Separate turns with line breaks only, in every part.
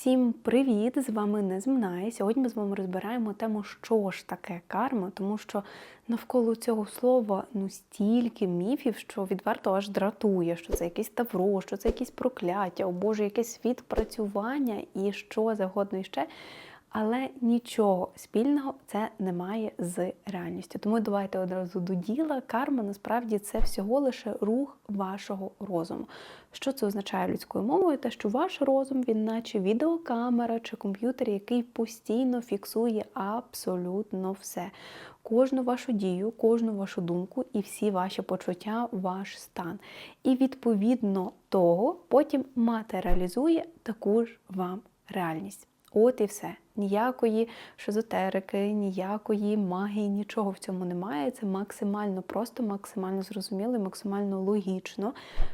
Всім привіт! З вами Незмна. Сьогодні ми з вами розбираємо тему, що ж таке карма, тому що навколо цього слова ну стільки міфів, що відверто аж дратує, що це якесь тавро, що це якісь прокляття, о Боже, якесь відпрацювання і що завгодно іще. Але нічого спільного це не має з реальністю. Тому давайте одразу до діла. Карма насправді це всього лише рух вашого розуму. Що це означає людською мовою? Те, що ваш розум, він наче відеокамера чи комп'ютер, який постійно фіксує абсолютно все. Кожну вашу дію, кожну вашу думку і всі ваші почуття, ваш стан. І відповідно того потім матеріалізує таку ж вам реальність. От і все. Ніякої шизотерики, ніякої магії, нічого в цьому немає. Це максимально просто, максимально зрозуміло, і максимально логічно,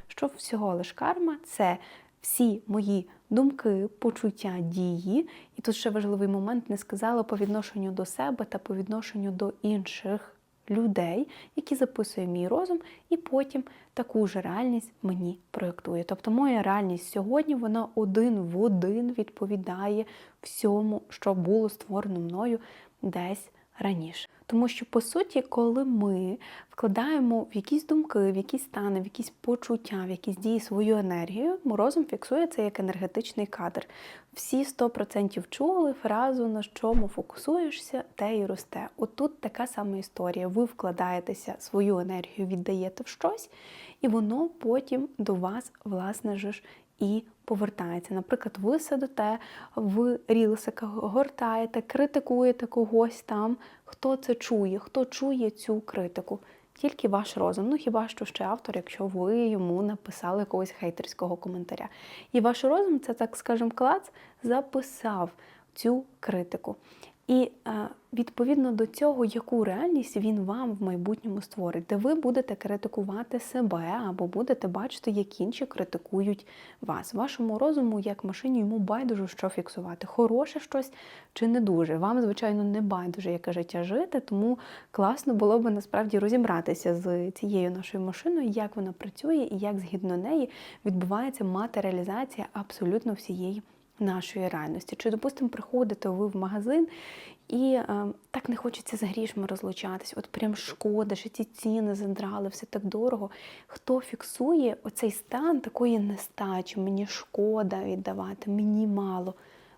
що всього лиш карма це всі мої думки, почуття, дії. І тут ще важливий момент не сказала по відношенню до себе та по відношенню до інших людей, які записує мій розум, і потім таку ж реальність мені проєктує. Тобто моя реальність сьогодні вона один в один відповідає всьому, що було створено мною десь раніше. Тому що, по суті, коли ми вкладаємо в якісь думки, в якісь стани, в якісь почуття, в якісь дії свою енергію, розум фіксує це як енергетичний кадр. Всі 100% чули фразу, на чому фокусуєшся, те і росте. Отут така сама історія. Ви вкладаєтеся свою енергію, віддаєте в щось, і воно потім до вас, власне ж, і повертається. Наприклад, ви сидите в рілсиках, гортаєте, критикуєте когось там. Хто це чує? Хто чує цю критику? Тільки ваш розум. Ну хіба що ще автор, якщо ви йому написали якогось хейтерського коментаря. І ваш розум, це так скажемо, клац, записав цю критику. І відповідно до цього, яку реальність він вам в майбутньому створить, де ви будете критикувати себе або будете бачити, як інші критикують вас. Вашому розуму, як машині, йому байдуже що фіксувати, хороше щось чи не дуже. Вам, звичайно, не байдуже, яке життя жити, тому класно було б насправді розібратися з цією нашою машиною, як вона працює і як згідно неї відбувається матеріалізація абсолютно всієї нашої реальності. Чи, допустимо, приходите ви в магазин і е, так не хочеться з грішми розлучатись, от прям шкода, що ці ціни задрали, все так дорого. Хто фіксує оцей стан такої нестачі, мені шкода віддавати, мені мало.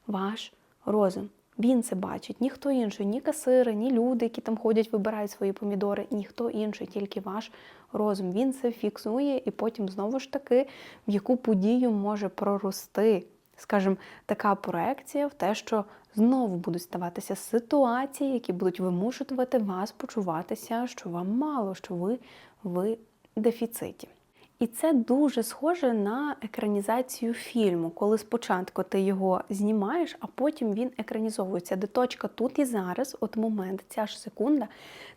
Ваш розум. Він це бачить, ніхто інший, ні касири, ні люди, які там ходять, вибирають свої помідори, ніхто інший, тільки ваш розум. Він це фіксує і потім знову ж таки в яку подію може прорости скажімо, така проекція в те, що знову будуть ставатися ситуації, які будуть вимушувати вас почуватися, що вам мало, що ви в дефіциті. І це дуже схоже на екранізацію фільму, коли спочатку ти його знімаєш, а потім він екранізовується. Де точка тут і зараз, от момент, ця ж секунда,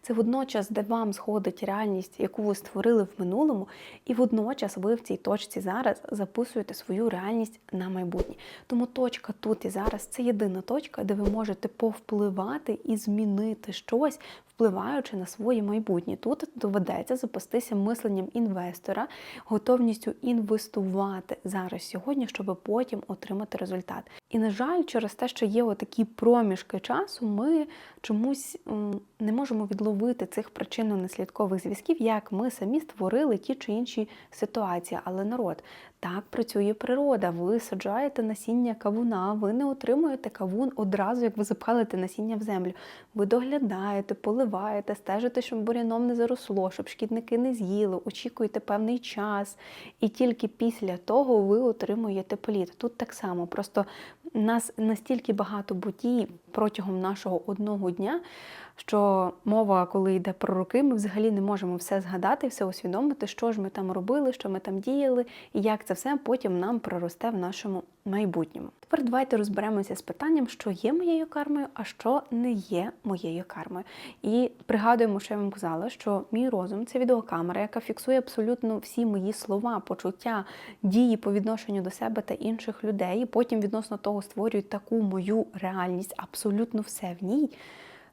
це водночас, де вам сходить реальність, яку ви створили в минулому, і водночас ви в цій точці зараз записуєте свою реальність на майбутнє. Тому точка тут і зараз це єдина точка, де ви можете повпливати і змінити щось впливаючи на своє майбутнє. Тут доведеться запастися мисленням інвестора, готовністю інвестувати зараз сьогодні, щоб потім отримати результат. І, на жаль, через те, що є отакі проміжки часу, ми чомусь не можемо відловити цих причинно-наслідкових зв'язків, як ми самі створили ті чи інші ситуації. Але народ, так працює природа. Ви саджаєте насіння кавуна, ви не отримуєте кавун одразу, як ви запалите насіння в землю. Ви доглядаєте, поливаєте, стежите, щоб буряном не заросло, щоб шкідники не з'їли, очікуєте певний час. І тільки після того ви отримуєте плід. Тут так само, просто нас настільки багато подій протягом нашого одного дня, що мова, коли йде про роки, ми взагалі не можемо все згадати, все усвідомити, що ж ми там робили, що ми там діяли, і як це все потім нам проросте в нашому майбутньому. Тепер давайте розберемося з питанням, що є моєю кармою, а що не є моєю кармою. І пригадуємо, що я вам казала, що мій розум це відеокамера, яка фіксує абсолютно всі мої слова, почуття, дії по відношенню до себе та інших людей. І потім відносно того створюють таку мою реальність, абсолютно все в ній.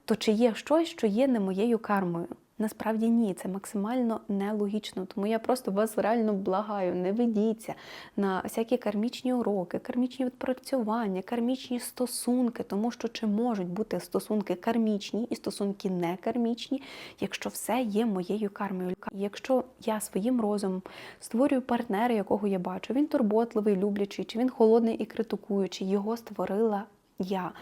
То чи є щось, що є не моєю кармою? Насправді ні, це максимально нелогічно. Тому я просто вас реально благаю, не ведіться на всякі кармічні уроки, кармічні відпрацювання, кармічні стосунки, тому що чи можуть бути стосунки кармічні і стосунки не кармічні, якщо все є моєю кармою. Якщо я своїм розумом створюю партнера, якого я бачу, він турботливий, люблячий, чи він холодний і критикуючий, його створила я.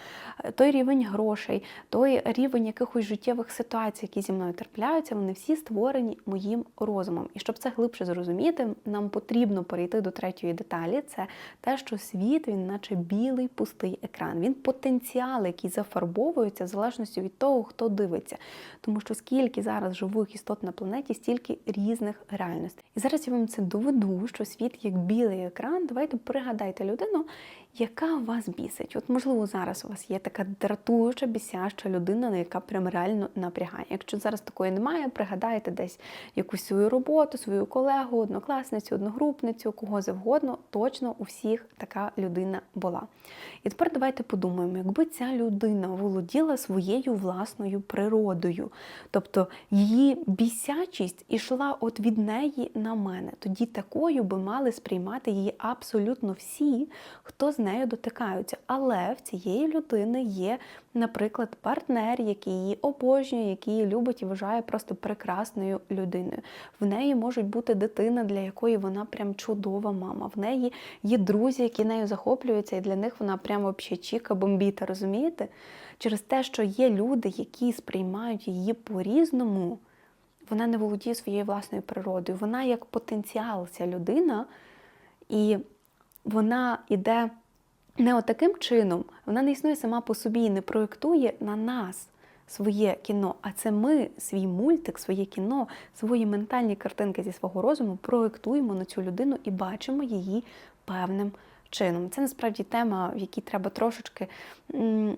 Той рівень грошей, той рівень якихось життєвих ситуацій, які зі мною трапляються, вони всі створені моїм розумом. І щоб це глибше зрозуміти, нам потрібно перейти до третьої деталі. Це те, що світ він, наче білий пустий екран. Він потенціал, який зафарбовується в залежності від того, хто дивиться. Тому що скільки зараз живих істот на планеті, стільки різних реальностей. І зараз я вам це доведу, що світ як білий екран. Давайте пригадайте людину, яка вас бісить. От, можливо, зараз у вас є така дратуюча, бісяща людина, на яка прям реально напрягає. Якщо зараз такої немає, пригадайте десь якусь свою роботу, свою колегу, однокласницю, одногрупницю, кого завгодно, точно у всіх така людина була. І тепер давайте подумаємо, якби ця людина володіла своєю власною природою, тобто її бісячість ішла от від неї на мене, тоді такою би мали сприймати її абсолютно всі, хто з нею дотикаються. Але в цієї людини є, наприклад, партнер, який її обожнює, який її любить і вважає просто прекрасною людиною. В неї можуть бути дитина, для якої вона прям чудова мама. В неї є друзі, які нею захоплюються, і для них вона прям чіка бомбіта, розумієте? Через те, що є люди, які сприймають її по-різному, вона не володіє своєю власною природою. Вона як потенціал, ця людина, і вона іде не отаким чином, вона не існує сама по собі і не проєктує на нас своє кіно. А це ми свій мультик, своє кіно, свої ментальні картинки зі свого розуму проєктуємо на цю людину і бачимо її певним чином. Це насправді тема, в якій треба трошечки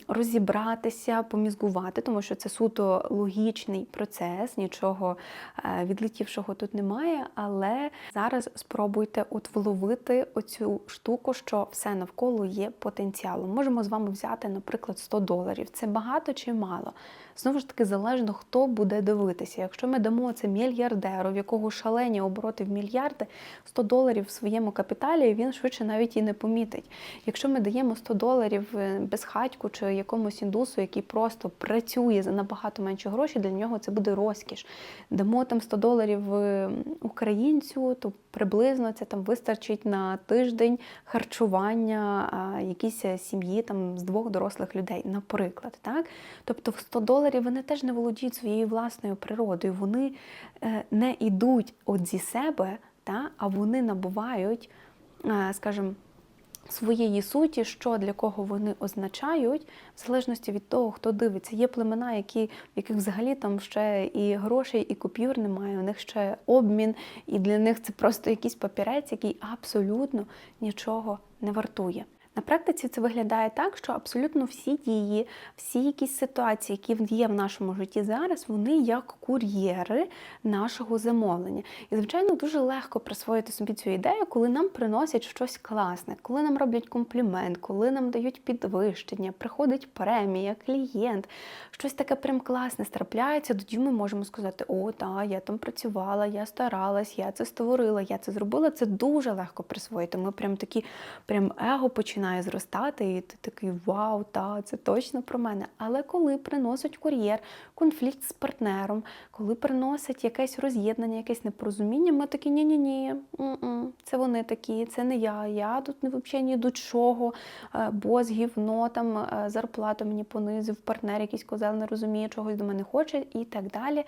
розібратися, помізгувати, тому що це суто логічний процес, нічого е, відлетівшого тут немає. Але зараз спробуйте от вловити оцю штуку, що все навколо є потенціалом. Можемо з вами взяти, наприклад, 100 доларів. Це багато чи мало? Знову ж таки, залежно хто буде дивитися. Якщо ми дамо це мільярдеру, в якого шалені обороти в мільярди, 100 доларів в своєму капіталі, він швидше навіть і не помітить. Якщо ми даємо 100 доларів е, безхатьку чи якомусь індусу, який просто працює за набагато менше грошей, для нього це буде розкіш. Дамо там 100 доларів е, українцю, то приблизно це там вистачить на тиждень харчування якійсь е, сім'ї там з двох дорослих людей, наприклад. Так? Тобто в 100 доларів вони теж не володіють своєю власною природою, вони не йдуть от зі себе, та, а вони набувають, скажімо, своєї суті, що для кого вони означають, в залежності від того, хто дивиться. Є племена, які, в яких взагалі там ще і грошей, і купюр немає, у них ще обмін, і для них це просто якийсь папірець, який абсолютно нічого не вартує. На практиці це виглядає так, що абсолютно всі дії, всі якісь ситуації, які є в нашому житті зараз, вони як кур'єри нашого замовлення. І, звичайно, дуже легко присвоїти собі цю ідею, коли нам приносять щось класне, коли нам роблять комплімент, коли нам дають підвищення, приходить премія, клієнт, щось таке прям класне страпляється, тоді ми можемо сказати, о, так, я там працювала, я старалась, я це створила, я це зробила. Це дуже легко присвоїти. Ми прям такі, прям его починаємо починає зростати, і ти такий вау, та це точно про мене. Але коли приносить кур'єр, конфлікт з партнером, коли приносить якесь роз'єднання, якесь непорозуміння, ми такі ні-ні-ні, це вони такі, це не я. Я тут не взагалі ні до чого, е, бос гівно, там е, зарплату мені понизив, партнер якийсь козел не розуміє, чогось до мене хоче і так далі.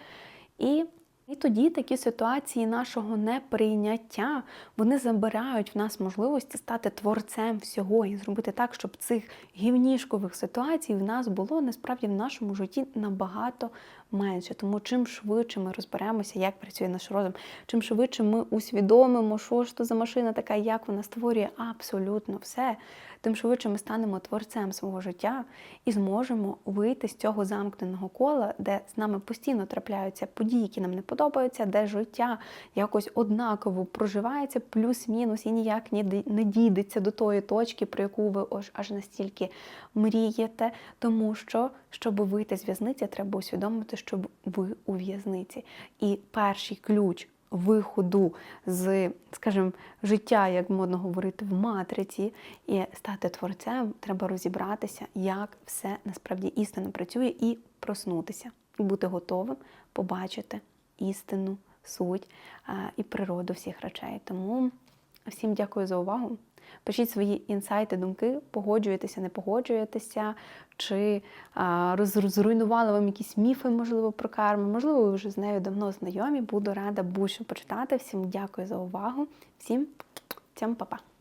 І і тоді такі ситуації нашого неприйняття вони забирають в нас можливості стати творцем всього і зробити так, щоб цих гівнішкових ситуацій в нас було насправді в нашому житті набагато менше. Тому чим швидше ми розберемося, як працює наш розум, чим швидше ми усвідомимо, що ж то за машина така, як вона створює абсолютно все, тим швидше ми станемо творцем свого життя і зможемо вийти з цього замкненого кола, де з нами постійно трапляються події, які нам не подобаються, де життя якось однаково проживається, плюс-мінус, і ніяк не дійдеться до тої точки, про яку ви аж настільки мрієте. Тому що, щоб вийти з в'язниці, треба усвідомити, щоб ви у в'язниці. І перший ключ виходу з, скажімо, життя, як модно говорити, в матриці, і стати творцем, треба розібратися, як все насправді істинно працює, і проснутися, і бути готовим побачити істину, суть і природу всіх речей. Тому всім дякую за увагу. Пишіть свої інсайти, думки, погоджуєтеся, не погоджуєтеся, чи а, зруйнували вам якісь міфи, можливо, про карму. Можливо, ви вже з нею давно знайомі. Буду рада будь-що почитати. Всім дякую за увагу. Всім цям па-па.